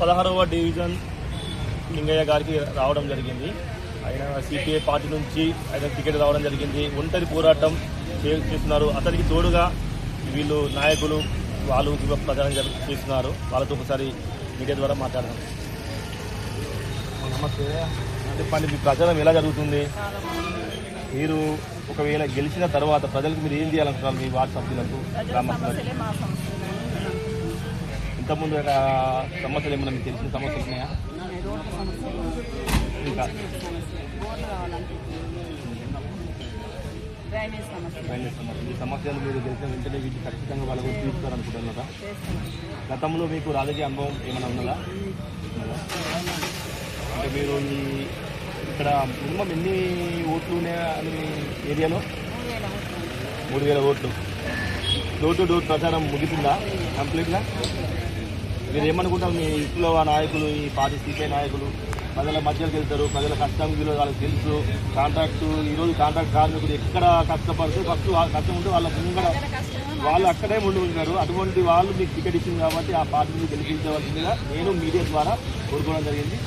పదహారవ డివిజన్ లింగయ్య గారికి రావడం జరిగింది. ఆయన సిపిఐ పార్టీ నుంచి ఆయన టికెట్ రావడం జరిగింది. ఒంటరి పోరాటం చేస్తున్నారు. అతనికి తోడుగా వీళ్ళు నాయకులు వాళ్ళు ప్రచారం చేస్తున్నారు. వాళ్ళతో ఒకసారి మీడియా ద్వారా మాట్లాడదాం. నమస్తే. చెప్పండి మీ ప్రచారం ఎలా జరుగుతుంది? మీరు ఒకవేళ గెలిచిన తర్వాత ప్రజలకు మీరు ఏం చేయాలనుకుంటున్నారు మీ వార్డు సభ్యులకు ఇంతకుముందు ఒక సమస్యలు ఏమైనా మీకు తెలిసిన సమస్యలు ఉన్నాయా? ఇంకా? డ్రైనేజ్ సమస్య. సమస్యలు. ఈ సమస్యలు మీరు తెలిసిన వెంటనే వీటి ఖచ్చితంగా వాళ్ళకు తీర్చుతారనుకుంటున్నారా గతంలో మీకు రాజకీయ అనుభవం ఏమైనా ఉన్నదా? అంటే మీరు ఈ ఇక్కడ మినిమం ఎన్ని ఓట్లు ఉన్నాయని ఏరియాలో? మూడు వేల మూడు వేల ఓట్లు. డోర్ టు డోర్ ప్రచారం ముగిసిందా? కంప్లీట్గా? మీరు ఏమనుకుంటారు? మీ ఇంట్లో నాయకులు ఈ పార్టీ సిపిఐ నాయకులు ప్రజల మధ్యలోకి వెళ్తారు ప్రజల కష్టం విలువ వాళ్ళకి తెలుసు కాంట్రాక్ట్ ఈరోజు కాంట్రాక్ట్ కార్మికులు ఎక్కడ కష్టపడుతూ ఫస్ట్ వాళ్ళ కష్టం ఉంటే వాళ్ళ ముంగడ వాళ్ళు అక్కడే ముందు ఉన్నారు అటువంటి వాళ్ళు మీకు టికెట్ ఇచ్చింది కాబట్టి ఆ పార్టీని గెలిపించవలసిందిగా నేను మీడియా ద్వారా కోరుకోవడం జరిగింది.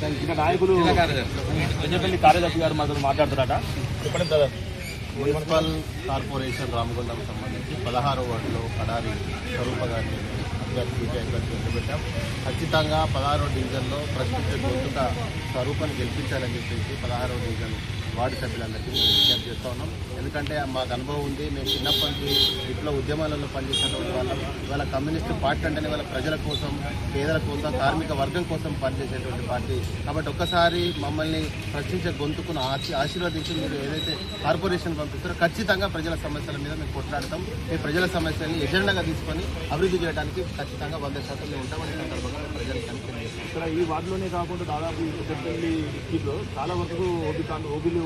దానికి ఇంకా నాయకులు పెద్దపల్లి కార్యదర్శి. గారు మాతో మాట్లాడుతున్నారట. చెప్పండి బ్రదర్ మున్సిపల్ కార్పొరేషన్ రామగుండం సంబంధించి పదహారో వార్డులో కడారి స్వరూప గారిని అభ్యర్థి పెట్టాం ఖచ్చితంగా పదహారో డివిజన్లో ప్రశ్నించే గుర్తుగా స్వరూపాన్ని గెలిపించాలని చెప్పేసి పదహారో డివిజన్ వార్డు సభ్యులందరికీ మేము విజ్ఞప్తి చేస్తూ ఉన్నాం. ఎందుకంటే మాకు అనుభవం ఉంది మేము చిన్నప్పటి నుంచి ఇట్లా ఉద్యమాలలో పనిచేసినటువంటి వాళ్ళం. ఇవాళ కమ్యూనిస్ట్ పార్టీ అంటేనే వాళ్ళ ప్రజల కోసం పేదల కోసం కార్మిక వర్గం కోసం పనిచేసేటువంటి పార్టీ. కాబట్టి ఒక్కసారి మమ్మల్ని ప్రశ్నించే గొంతుకును ఆశీ- ఆశీర్వదించి. మీరు ఏదైతే కార్పొరేషన్ పంపిస్తారో ఖచ్చితంగా ప్రజల సమస్యల మీద మేము కొట్లాడతాం. మీ ప్రజల సమస్యల్ని ఎజెండాగా తీసుకొని అభివృద్ధి చేయడానికి ఖచ్చితంగా వంద శాతం మేము ఉంటామని సందర్భంగా ప్రజలకు కనిపించారు ఇక్కడ ఈ వార్డులోనే కాకుండా దాదాపు చాలా వరకు ఓబీ ఓబీలు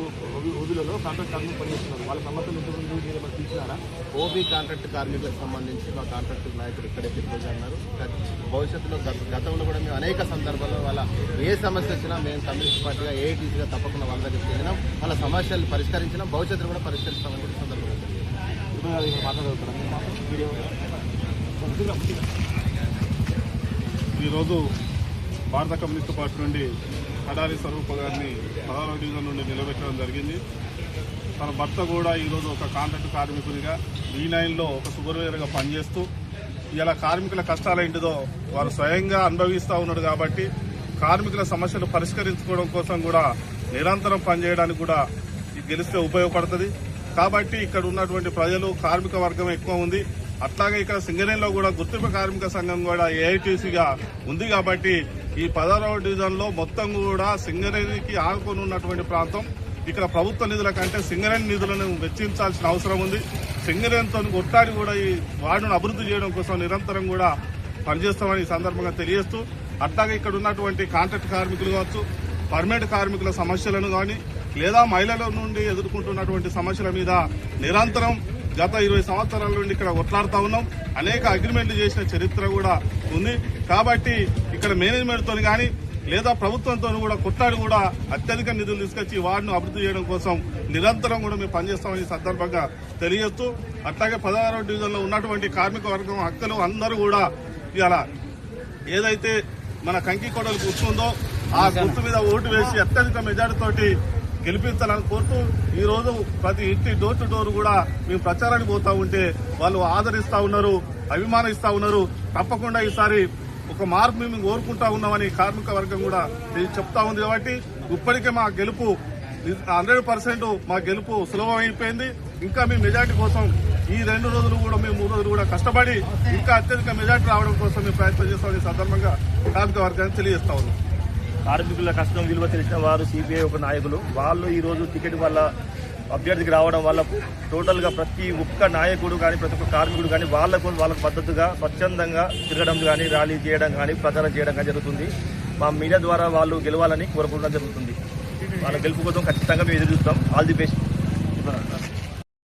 ఓబీలలో కాంట్రాక్ట్ కార్మికులు పనిచేస్తున్నారు. వాళ్ళ సమస్యలు ఇంతకుముందు మీరు ఏమైనా తీసినారా ఓబీ కాంట్రాక్ట్ కార్మికులకు సంబంధించి మా కాంట్రాక్ట్ నాయకులు ఇక్కడే తిరుగుతూ అన్నారు భవిష్యత్తులో గత- గతంలో కూడా మేము అనేక సందర్భాల్లో వాళ్ళ ఏ సమస్య వచ్చినా మేము కమ్యూనిస్ట్ పార్టీగా ఏఐటీసీగా తప్పకుండా వాళ్ళ దగ్గరికి వెళ్ళినాం. వాళ్ళ సమస్యలు పరిష్కరించినాం. భవిష్యత్తులో కూడా పరిష్కరిస్తామని కూడా సందర్భంగా మీరు. ఈరోజు భారత కమ్యూనిస్టు పార్టీ నుండి కడారి స్వరూప గారిని ప్రధాన డివిజన్ నుండి నిలబెట్టడం జరిగింది. తన భర్త కూడా ఈరోజు ఒక కాంట్రాక్ట్ కార్మికునిగా ఈ నైన్లో ఒక సూపర్వైజర్గా పనిచేస్తూ ఇలా కార్మికుల కష్టాలు ఏంటిదో వారు స్వయంగా అనుభవిస్తూ ఉన్నాడు కాబట్టి కార్మికుల సమస్యలు పరిష్కరించుకోవడం కోసం కూడా నిరంతరం పనిచేయడానికి కూడా ఇది గెలిస్తే ఉపయోగపడుతుంది. కాబట్టి ఇక్కడ ఉన్నటువంటి ప్రజలు కార్మిక వర్గం ఎక్కువ ఉంది. అట్లాగే ఇక్కడ సింగరేణిలో కూడా గుర్తింపు కార్మిక సంఘం కూడా ఏఐటీసీగా ఉంది కాబట్టి ఈ పదహారవ డివిజన్లో మొత్తం కూడా సింగరేణికి ఆనుకొని ఉన్నటువంటి ప్రాంతం. ఇక్కడ ప్రభుత్వ నిధుల కంటే సింగరేణి నిధులను వెచ్చించాల్సిన అవసరం ఉంది. సింగరేణితో కొట్టాడి కూడా ఈ వార్డును అభివృద్ధి చేయడం కోసం నిరంతరం కూడా పనిచేస్తామని ఈ సందర్భంగా తెలియజేస్తూ అట్లాగే ఇక్కడ ఉన్నటువంటి కాంట్రాక్ట్ కార్మికులు కావచ్చు పర్మనెంట్ కార్మికుల సమస్యలను కానీ లేదా మహిళల నుండి ఎదుర్కొంటున్నటువంటి సమస్యల మీద నిరంతరం గత ఇరవై సంవత్సరాల నుండి ఇక్కడ ఒట్లాడుతూ ఉన్నాం. అనేక అగ్రిమెంట్లు చేసిన చరిత్ర కూడా ఉంది. కాబట్టి ఇక్కడ మేనేజ్మెంట్తో కానీ లేదా ప్రభుత్వంతో కూడా కొట్లాడి కూడా అత్యధిక నిధులు తీసుకొచ్చి వార్డును అభివృద్ధి చేయడం కోసం నిరంతరం కూడా మేము పనిచేస్తామని సందర్భంగా తెలియజేస్తూ అట్లాగే పదహారవ డివిజన్లో ఉన్నటువంటి కార్మిక వర్గం హక్కులు అందరూ కూడా ఇలా ఏదైతే మన కంకి కొడలు గుర్తుందో ఆ గుర్తు మీద ఓటు వేసి అత్యధిక మెజార్టీ గెలిపించాలని కోరుతూ ఈరోజు ప్రతి ఇంటి డోర్ టు డోర్ కూడా మేము ప్రచారానికి పోతా ఉంటే వాళ్ళు ఆదరిస్తా ఉన్నారు అభిమానిస్తా ఉన్నారు. తప్పకుండా ఈసారి ఒక మార్పు మేము కోరుకుంటా ఉన్నామని కార్మిక వర్గం కూడా ఇది చెప్తా ఉంది కాబట్టి ఇప్పటికే మా గెలుపు హండ్రెడ్ పర్సెంట్ మా గెలుపు సులభమైపోయింది. ఇంకా మీ మెజార్టీ కోసం ఈ రెండు రోజులు కూడా మేము మూడు రోజులు కూడా కష్టపడి ఇంకా అత్యధిక మెజార్టీ రావడం కోసం మేము ప్రయత్నం చేస్తామని సందర్భంగా కార్మిక వర్గాన్ని తెలియజేస్తా ఉన్నాం. కార్మికుల కష్టం విలువ తెలిసిన వారు సిపిఐ ఒక నాయకులు. వాళ్ళు ఈరోజు టికెట్ వల్ల అభ్యర్థికి రావడం వల్ల టోటల్గా ప్రతి ఒక్క నాయకుడు కానీ ప్రతి ఒక్క కార్మికుడు కానీ వాళ్ళకు వాళ్ళకు మద్దతుగా స్వచ్ఛందంగా తిరగడం కానీ ర్యాలీ చేయడం కానీ ప్రచారం చేయడం కానీ జరుగుతుంది. మా మీడియా ద్వారా వాళ్ళు గెలవాలని కోరుకోవడం జరుగుతుంది. వాళ్ళ గెలుపు కోసం ఖచ్చితంగా మేము ఎదురు చూస్తాం. All the best